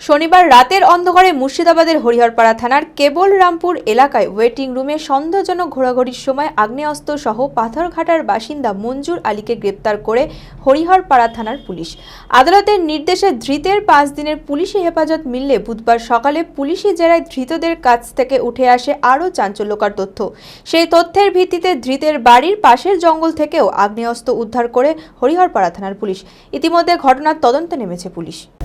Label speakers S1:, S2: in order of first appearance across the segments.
S1: শনিবার রাতের অন্ধকারে মুর্শিদাবাদের হরিহরপাড়া থানার কেবল রামপুর এলাকায় ওয়েটিং রুমে সন্দেহজনক ঘোরাঘুরির সময় আগ্নেয়াস্ত্র সহ পাথরঘাটার বাসিন্দা মঞ্জুর আলীকে গ্রেপ্তার করে হরিহরপাড়া থানার পুলিশ। আদালতের নির্দেশে ধৃতের পাঁচ দিনের পুলিশি হেফাজত মিললে বুধবার সকালে পুলিশি জেরায় ধৃতদের কাছ থেকে উঠে আসে আরও চাঞ্চল্যকর তথ্য। সেই তথ্যের ভিত্তিতে ধৃতের বাড়ির পাশের জঙ্গল থেকেও আগ্নেয়াস্ত্র উদ্ধার করে হরিহরপাড়া থানার পুলিশ। ইতিমধ্যে ঘটনার তদন্তে নেমেছে পুলিশ।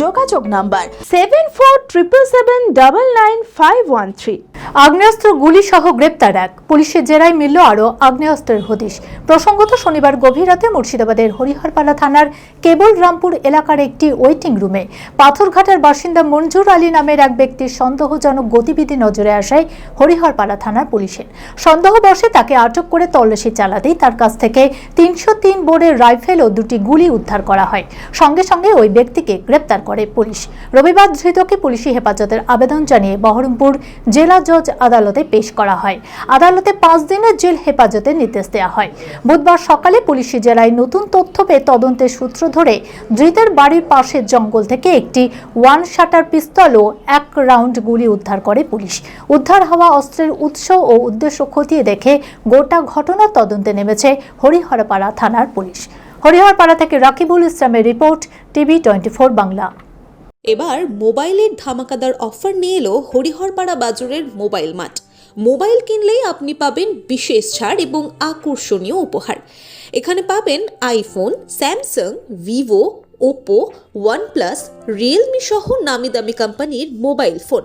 S2: যোগাযোগ number seven four triple seven double nine five one three
S3: আগ্নেয়াস্ত্র গুলি সহ গ্রেপ্তার এক। পুলিশের জেরায় মিলল আরও আগ্নেয়াস্ত্রের হদিশ। প্রসঙ্গত শনিবার গভীর রাতে মুর্শিদাবাদের হরিহরপালা থানার কেবল রামপুর এলাকার একটি ওয়েটিং রুমে পাথরঘাটার বাসিন্দা মঞ্জুর আলী নামের এক ব্যক্তির সন্দেহজনক গতিবিধি নজরে আসায় হরিহরপালা থানার পুলিশের। সন্দেহবশে তাকে আটক করে তল্লাশি চালাতেই তার কাছ থেকে তিনশো তিন বোর্ডের রাইফেল ও দুটি গুলি উদ্ধার করা হয়। সঙ্গে সঙ্গে ওই ব্যক্তিকে গ্রেপ্তার করে পুলিশ। রবিবার ধৃতকে পুলিশি হেফাজতের আবেদন জানিয়ে বহরমপুর জেলা জজ আদালতে পেশ করা হয়। আদালতে পাঁচ দিনের জেল হেফাজতের নির্দেশ দেওয়া হয়। বুধবার সকালে পুলিশি জেলায় নতুন তথ্য পেয়ে তদন্তের সূত্র ধরে ধৃতের বাড়ির পাশের জঙ্গল থেকে একটি ওয়ান শাটার পিস্তল ও এক রাউন্ড গুলি উদ্ধার করে পুলিশ। উদ্ধার হওয়া অস্ত্রের উৎস ও উদ্দেশ্য খতিয়ে দেখে গোটা ঘটনার তদন্তে নেমেছে হরিহরপাড়া থানার পুলিশ। হরিহরপাড়া থেকে রাকিবুল ইসলামের report, TV twenty four Bangla.
S4: এবার মোবাইলের ধামাকাদার অফার নিয়ে এলো হরিহরপাড়া বাজারের মোবাইল মাঠ মোবাইল কিনলেই আপনি পাবেন বিশেষ ছাড় এবং আকর্ষণীয় উপহার। এখানে পাবেন iPhone, Samsung, Vivo, Oppo, OnePlus, Realme সহ নামি দামি কোম্পানির মোবাইল ফোন।